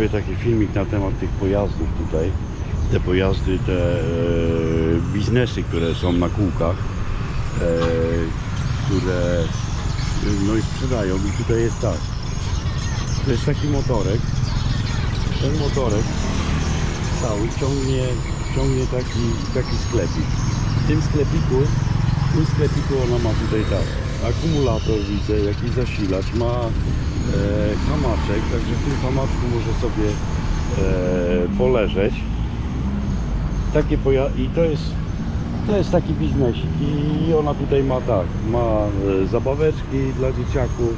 zrobię taki filmik na temat tych pojazdów tutaj. Te pojazdy, te e, biznesy, które są na kółkach, e, które no i sprzedają. I tutaj jest tak. To jest taki motorek. Ten motorek cały ciągnie, ciągnie taki, taki sklepik. W tym sklepiku, w tym sklepiku ona ma tutaj tak. Akumulator widzę, jakiś zasilacz, ma hamaczek, także w tym hamaczku może sobie e, poleżeć. Takie i to jest to jest taki biznesik i ona tutaj ma tak, ma e, zabaweczki dla dzieciaków.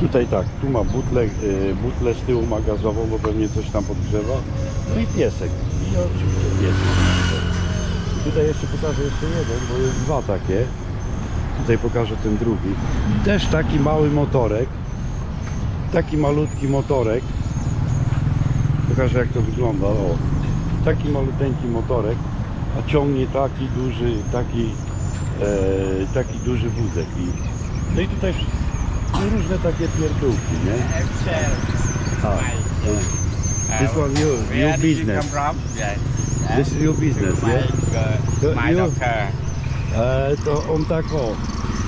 Tutaj tak, tu ma butlę, e, butlę z tyłu ma gazową, bo pewnie coś tam podgrzewa. No i piesek. I oczywiście piesek. Tutaj jeszcze pokażę jeszcze jeden, bo jest dwa takie. Tutaj pokażę ten drugi. Też taki mały motorek. Taki malutki motorek. Pokażę jak to wygląda. O, taki maluteńki motorek, a ciągnie taki duży, taki, e, taki duży wózek. I, no i tutaj różne takie pierdółki, nie? A, my e, this uh, one your did you business. This is your business, my, yeah? uh, To my doctor. E, to on tak o.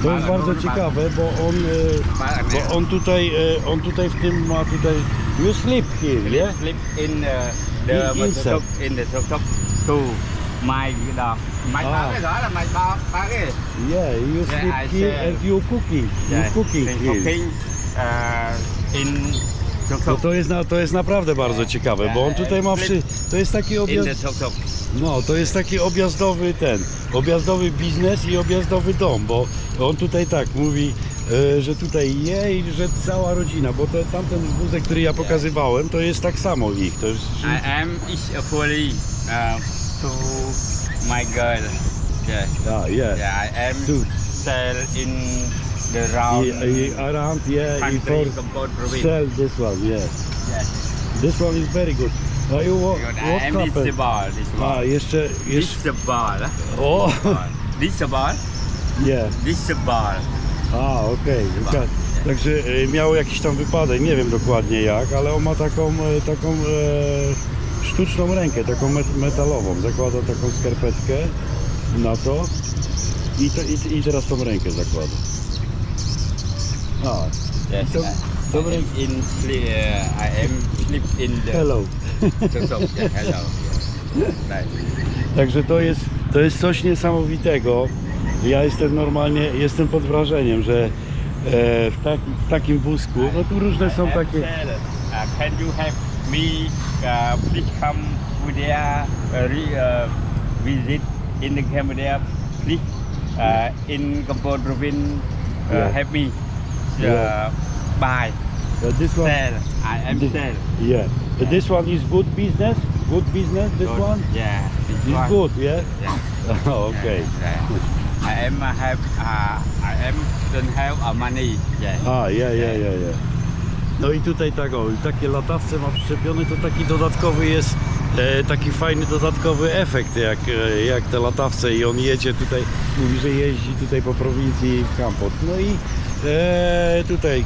To jest bardzo ciekawe, bo on, e, bo on tutaj, e, on tutaj w tym ma tutaj, you sleep here, nie? Sleep in uh, the In- tuk-tuk, in the tuk-tuk to my dog. My Ah. dog cái đó là my dog. Dog ấy. Yeah, you sleep I here say- and you cooking, you Yeah, cooking in here. cooking uh, in No to jest, na, to jest naprawdę bardzo ciekawe, bo on tutaj ma przy, to jest taki objazd, no to jest taki objazdowy ten, objazdowy biznes i objazdowy dom, bo on tutaj tak mówi, e, że tutaj je i że cała rodzina, bo te, tamten wózek, który ja pokazywałem, to jest tak samo ich, to jest, I am is a fully uh, to my girl. Yeah. a, yeah. Yeah, I am To- sell in the round I, I, around, yeah, country for province. sell this one, yeah. Yeah. This one is very good. A you, what, what I am happened? ball, this A, ball. jeszcze, This jeszcze, ball. o, ball. yeah. Ball. A, okej. Chyba. Także e, miał jakiś tam wypadek, nie wiem dokładnie jak, ale on ma taką, e, taką e, sztuczną rękę, taką met, metalową. Zakłada taką skarpetkę na to i, to i, i teraz tą rękę zakłada. Yes. I- to I am in sleep. Uh, I am sleep in the hello. tuk-tuk. Yeah, hello. Yeah. Right. Także to jest, to jest coś niesamowitego. Ja jestem normalnie, jestem pod wrażeniem, że e, w, taki, w takim wózku, no tu różne są takie... Uh, can you have me uh, please come their uh, re, uh, visit in the Cambodia please uh, in Kampot province uh, Yeah. have me uh, Yeah. buy Uh, this one, sell I am This- sell Yeah. But this one is good business? Good business, this Good. one? yeah this It's one. good, yeah? yeah okay. yeah. I am uh, have uh, I am don't have uh, money yeah A, yeah, yeah, yeah, yeah. No i tutaj tak, o, takie latawce ma przyczepione, to taki dodatkowy jest, taki fajny dodatkowy efekt, jak, e, jak te latawce i on jedzie tutaj, mówi, że jeździ tutaj po prowincji w Kampot. No i e, tutaj,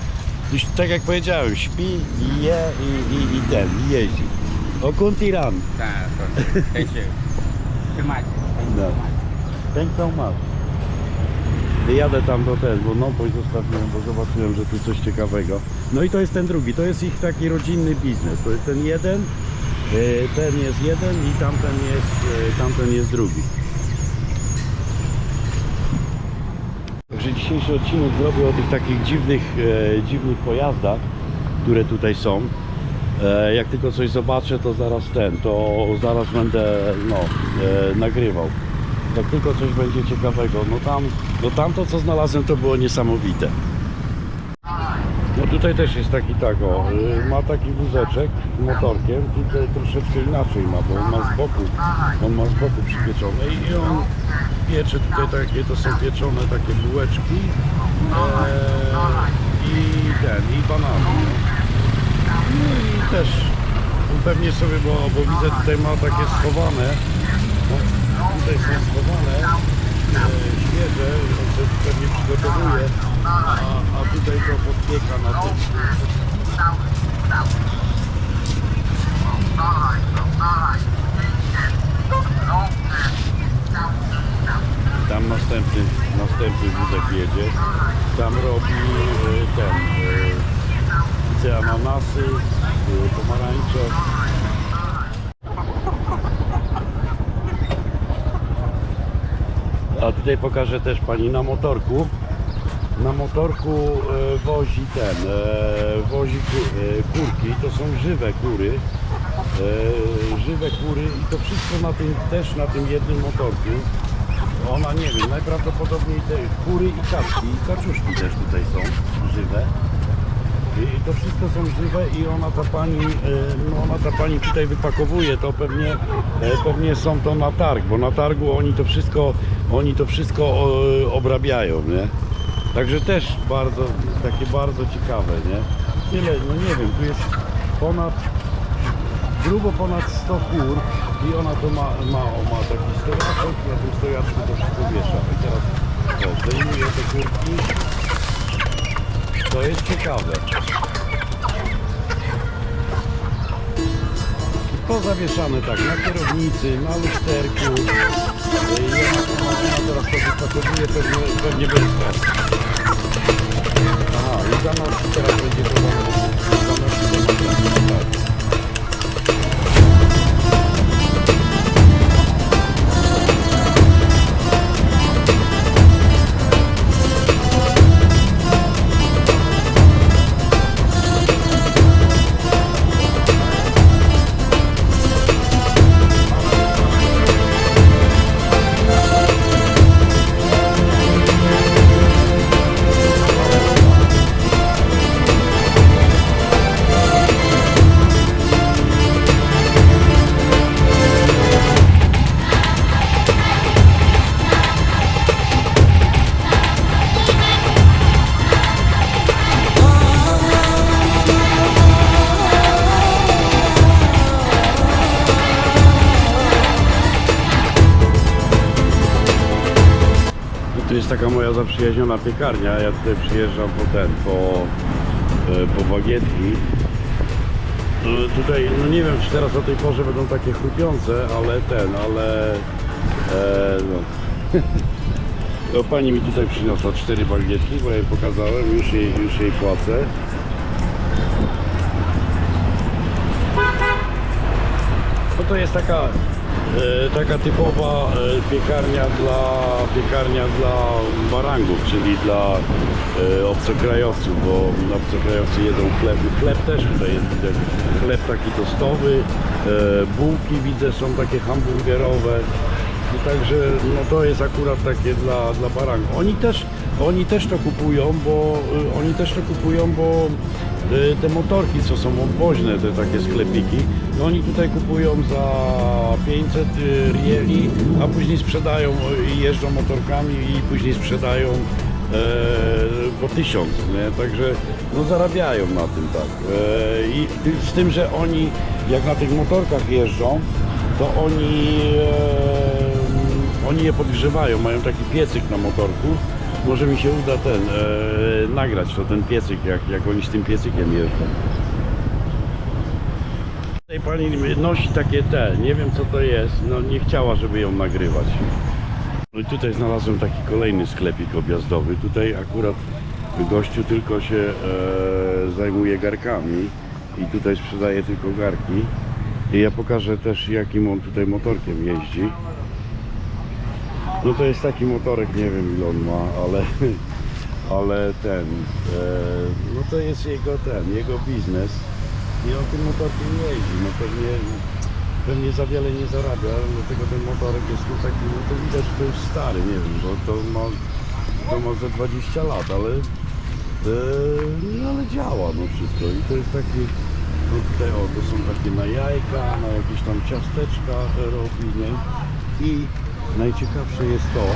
już tak jak powiedziałem, śpi, i je i, i, i ten, i jeździ. O Kuntiran. Ah, good. thank you thank you No. so much much. Jadę tam do ten, bo Nopoń zostawiłem, bo zobaczyłem, że tu coś ciekawego. No i to jest ten drugi, to jest ich taki rodzinny biznes. To jest ten jeden, e, ten jest jeden i tamten jest, e, tamten jest drugi. Także dzisiejszy odcinek zrobię o tych takich dziwnych, e, dziwnych pojazdach, które tutaj są. E, jak tylko coś zobaczę, to zaraz ten, to zaraz będę no, e, nagrywał. Jak tylko coś będzie ciekawego, no tam, no tamto co znalazłem to było niesamowite. No tutaj też jest taki tak o, y, ma taki wózeczek z motorkiem, tylko troszeczkę inaczej ma, bo on ma z boku, on ma z boku przypieczone i on piecze tutaj takie, to są pieczone takie bułeczki e, i ten, i banany. No. No i też pewnie sobie, bo, bo widzę tutaj ma takie schowane, no, tutaj są schowane e, świeże, on sobie pewnie przygotowuje A, tutaj to podpieka na tym. Tam następny, następny wózek jedzie. Tam robi y, ten, y, widzę ananasy, y, pomarańcze. A tutaj pokażę też pani na motorku. Na motorku e, wozi ten, e, wozi e, kurki, to są żywe kury. Żywe kury i to wszystko na tym, też na tym jednym motorku. Ona nie wiem, najprawdopodobniej te kury i kaczki, i kaczuszki też tutaj są żywe. I to wszystko są żywe i ona ta pani, no ona ta pani tutaj wypakowuje, to pewnie, pewnie są to na targ, bo na targu oni to wszystko, oni to wszystko obrabiają, nie? Także też bardzo, takie bardzo ciekawe, nie? Tyle, no nie wiem, tu jest ponad, grubo ponad 100 kur i ona to ma, ma, ma taki stojaczek, na tym stojaczku to wszystko wiesza. I teraz o, zdejmuje te kurki. To jest ciekawe. Pozawieszane tak na kierownicy, na lusterku. I ja teraz to wypakowuje pewnie, pewnie bez zaprzyjaźniona piekarnia. Ja tutaj przyjeżdżam po ten, po, po bagietki. No, tutaj, no nie wiem czy teraz o tej porze będą takie chrupiące, ale ten, ale e, no. no. Pani mi tutaj przyniosła cztery bagietki, bo ja jej pokazałem, już jej, już jej płacę. No to jest taka, taka typowa e, piekarnia dla, piekarnia dla barangów, czyli dla e, obcokrajowców, bo obcokrajowcy jedzą chleb. Chleb też tutaj jest, chleb taki tostowy, e, bułki widzę są takie hamburgerowe. I także no to jest akurat takie dla, dla barangów. Oni też, oni też to kupują, bo oni też to kupują, bo te motorki, co są obwoźne, te takie sklepiki, no oni tutaj kupują za 500 y, rieli, a później sprzedają y, i jeżdżą motorkami i później sprzedają e, po 1000, nie? Także no zarabiają na tym tak. E, I z tym, że oni jak na tych motorkach jeżdżą, to oni, e, oni je podgrzewają, mają taki piecyk na motorku. Może mi się uda ten e, nagrać to ten piecyk, jak, jak oni z tym piecykiem jeżdżą. Tutaj pani nosi takie te, nie wiem co to jest, no nie chciała, żeby ją nagrywać. No i tutaj znalazłem taki kolejny sklepik objazdowy. Tutaj akurat gościu tylko się e, zajmuje garkami i tutaj sprzedaje tylko garki. I ja pokażę też jakim on tutaj motorkiem jeździ. No to jest taki motorek, nie wiem ile on ma, ale, ale ten, e, no to jest jego ten, jego biznes i on tym motorkiem jeździ. No pewnie, pewnie za wiele nie zarabia, dlatego ten motorek jest no taki, no to widać, że to stary, nie wiem, bo to ma, to ma ze 20 lat, ale, e, no ale działa no wszystko i to jest taki, no tutaj o, to są takie na jajka, na jakieś tam ciasteczka robi, nie? I najciekawsze jest to,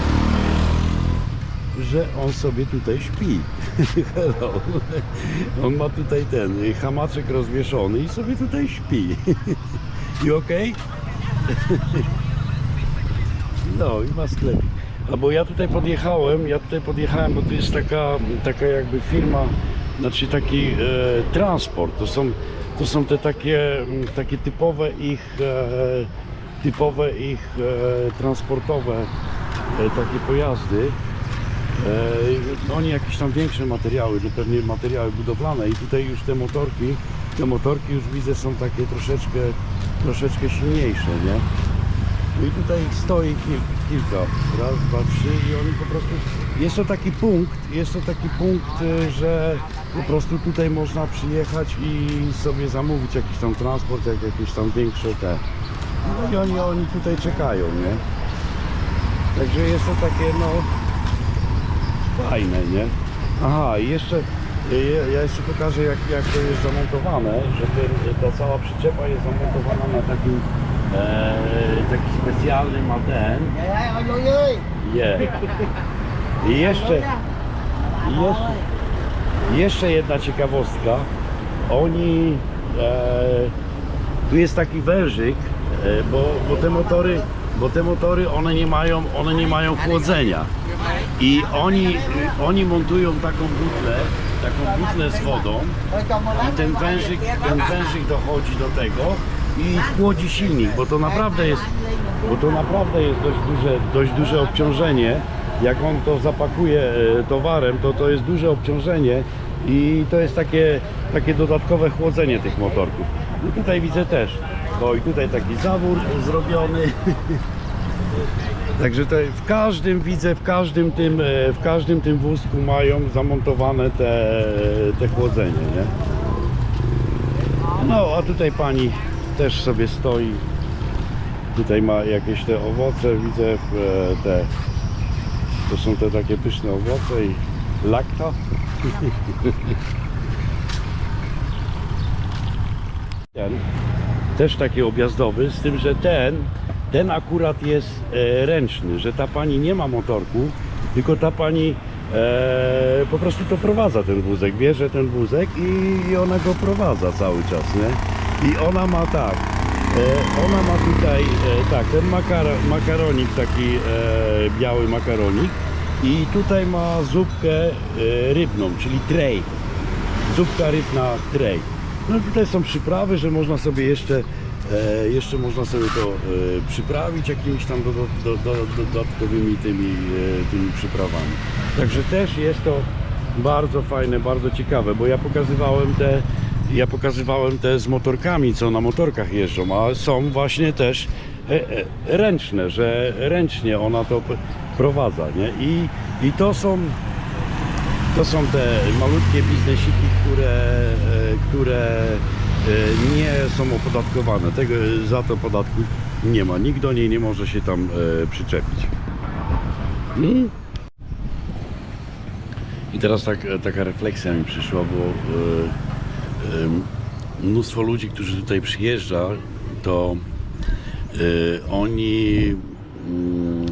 że on sobie tutaj śpi. Hello. On ma tutaj ten y, hamaczek rozwieszony i sobie tutaj śpi. I okej? No i ma sklepik. Albo ja tutaj podjechałem, ja tutaj podjechałem, bo tu jest taka, taka jakby firma, znaczy taki e, transport. To są, to są te takie, takie typowe ich, e, typowe ich e, transportowe e, takie pojazdy. E, oni jakieś tam większe materiały, to pewnie materiały budowlane i tutaj już te motorki, te motorki już widzę są takie troszeczkę, troszeczkę silniejsze, nie? No i tutaj stoi kil, kilka, raz, dwa, trzy i oni po prostu, jest to taki punkt, jest to taki punkt, y, że po prostu tutaj można przyjechać i sobie zamówić jakiś tam transport, jak jakieś tam większe te. No i oni, oni tutaj czekają, nie? Także jest to takie, no, fajne, nie? Aha, i jeszcze, y, ja jeszcze pokażę jak, jak to jest zamontowane, że ta cała przyczepa jest zamontowana na takim e, taki specjalny ma ten je. I jeszcze, jeszcze, jeszcze jedna ciekawostka. Oni, e, tu jest taki wężyk, e, bo, bo te motory, bo te motory one nie mają, one nie mają chłodzenia. I oni, oni montują taką butlę, taką butlę z wodą i ten wężyk, ten wężyk dochodzi do tego i chłodzi silnik, bo to naprawdę jest, bo to naprawdę jest dość duże, dość duże obciążenie. Jak on to zapakuje e, towarem, to to jest duże obciążenie i to jest takie, takie dodatkowe chłodzenie tych motorków. I tutaj widzę też, o i tutaj taki zawór zrobiony. Także w każdym widzę, w każdym tym, e, w każdym tym wózku mają zamontowane te, te chłodzenie, nie? No, a tutaj pani też sobie stoi. Tutaj ma jakieś te owoce, widzę e, te, to są te takie pyszne owoce i lakto. Ten, też taki objazdowy, z tym, że ten, ten akurat jest e, ręczny, że ta pani nie ma motorku, tylko ta pani e, po prostu to prowadza ten wózek, bierze ten wózek i, i ona go prowadza cały czas, nie? I ona ma tak, e, ona ma tutaj, e, tak, ten makaro, makaronik, taki e, biały makaronik i tutaj ma zupkę e, rybną, czyli tray zupka rybna tray. No tutaj są przyprawy, że można sobie jeszcze e, jeszcze można sobie to e, przyprawić jakimiś tam do, do, do, do, dodatkowymi tymi, e, tymi przyprawami. Także też jest to bardzo fajne, bardzo ciekawe, bo ja pokazywałem te ja pokazywałem te z motorkami, co na motorkach jeżdżą, a są właśnie też e, e, ręczne, że ręcznie ona to prowadza, nie? I, i to są to są te malutkie biznesiki, które, e, które e, nie są opodatkowane. Tego, za to podatku nie ma. Nikt do niej nie może się tam e, przyczepić. Mm. I teraz tak, taka refleksja mi przyszła, bo e, e, mnóstwo ludzi, którzy tutaj przyjeżdża, to e, oni mm,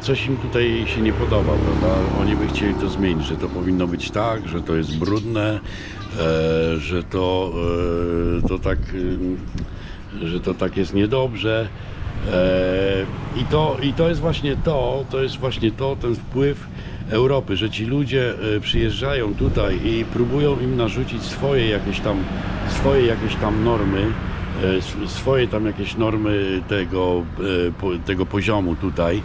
coś im tutaj się nie podoba, prawda? Oni by chcieli to zmienić, że to powinno być tak, że to jest brudne, e, że to, e, to tak, e, że to tak jest niedobrze. E, I to, I to jest właśnie to, to jest właśnie to, ten wpływ Europy, że ci ludzie e, przyjeżdżają tutaj i próbują im narzucić swoje jakieś tam, swoje jakieś tam normy, e, sw- swoje tam jakieś normy tego, e, tego poziomu tutaj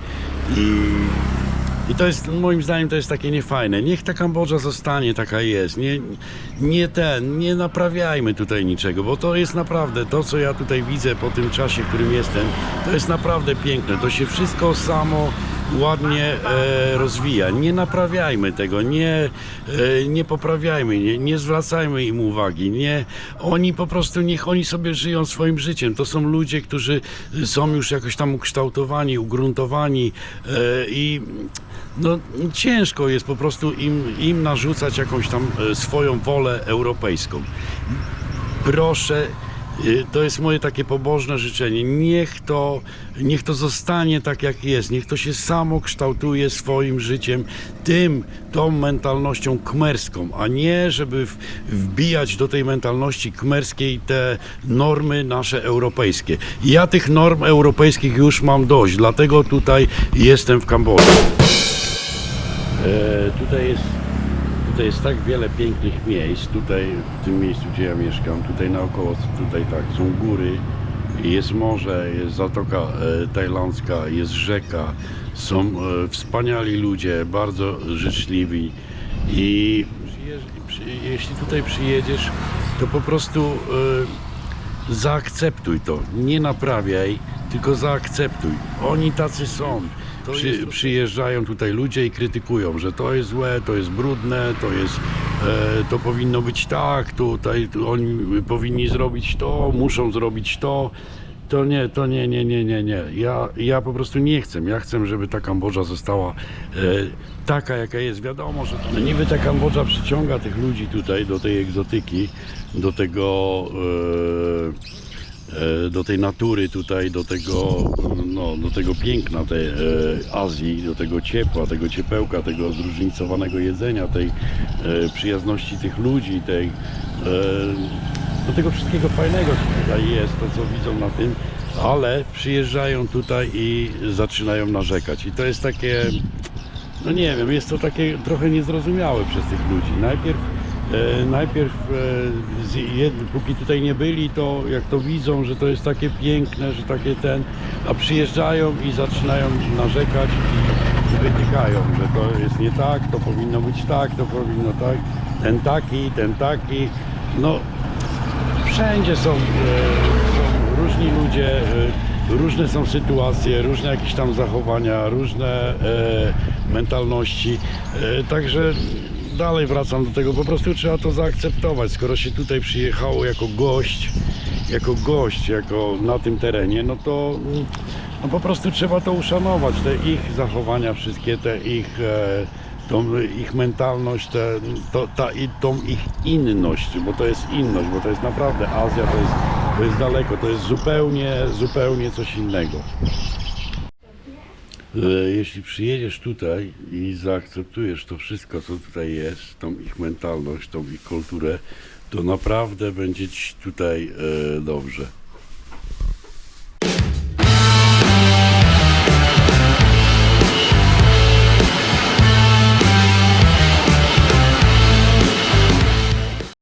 i, i to jest moim zdaniem to jest takie niefajne. Niech ta Kambodża zostanie taka jest. Nie, nie ten, nie naprawiajmy tutaj niczego, bo to jest naprawdę to, co ja tutaj widzę po tym czasie, w którym jestem, to jest naprawdę piękne. To się wszystko samo ładnie e, rozwija. Nie naprawiajmy tego, nie, e, nie poprawiajmy, nie, nie zwracajmy im uwagi. Nie, oni po prostu niech oni sobie żyją swoim życiem. To są ludzie, którzy są już jakoś tam ukształtowani, ugruntowani e, i no, ciężko jest po prostu im, im narzucać jakąś tam e, swoją wolę europejską. Proszę To jest moje takie pobożne życzenie. Niech to, niech to zostanie tak, jak jest. Niech to się samo kształtuje swoim życiem, tym, tą mentalnością kmerską, a nie, żeby wbijać do tej mentalności kmerskiej te normy nasze europejskie. Ja tych norm europejskich już mam dość, dlatego tutaj jestem w Kambodży. E, tutaj jest Tutaj jest tak wiele pięknych miejsc, tutaj w tym miejscu, gdzie ja mieszkam, tutaj naokoło, tutaj tak, są góry, jest morze, jest Zatoka e, Tajlandzka, jest rzeka, są e, wspaniali ludzie, bardzo życzliwi. I jeśli tutaj przyjedziesz, to po prostu e, zaakceptuj to, nie naprawiaj, tylko zaakceptuj. Oni tacy są. Przy, przyjeżdżają tutaj ludzie i krytykują, że to jest złe, to jest brudne, to jest, e, to powinno być tak, tutaj tu oni powinni zrobić to, muszą zrobić to. To nie, to nie, nie, nie, nie, nie. Ja, ja po prostu nie chcę. Ja chcę, żeby ta Kambodża została e, taka, jaka jest. Wiadomo, że no niby ta Kambodża przyciąga tych ludzi tutaj do tej egzotyki, do tego. E, do tej natury tutaj, do tego, no, do tego piękna tej e, Azji, do tego ciepła, tego ciepełka, tego zróżnicowanego jedzenia, tej e, przyjazności tych ludzi, tej, e, do tego wszystkiego fajnego, co tutaj jest, to co widzą na tym, ale przyjeżdżają tutaj i zaczynają narzekać. I to jest takie, no nie wiem, jest to takie trochę niezrozumiałe przez tych ludzi. Najpierw, e, najpierw e, z jed, póki tutaj nie byli, to jak to widzą, że to jest takie piękne, że takie ten, a przyjeżdżają i zaczynają narzekać i wytykają, że to jest nie tak, to powinno być tak, to powinno tak, ten taki, ten taki. No wszędzie są, e, są różni ludzie, e, różne są sytuacje, różne jakieś tam zachowania, różne e, mentalności. E, także dalej wracam do tego, po prostu trzeba to zaakceptować. Skoro się tutaj przyjechało jako gość, jako gość, jako na tym terenie, no to no po prostu trzeba to uszanować, te ich zachowania, wszystkie te ich e, tą ich mentalność, te, to, ta, i tą ich inność, bo to jest inność, bo to jest naprawdę Azja, to jest, to jest daleko, to jest zupełnie, zupełnie coś innego. E, Jeśli przyjedziesz tutaj i zaakceptujesz to wszystko, co tutaj jest, tą ich mentalność, tą ich kulturę, to naprawdę będzie ci tutaj e, dobrze.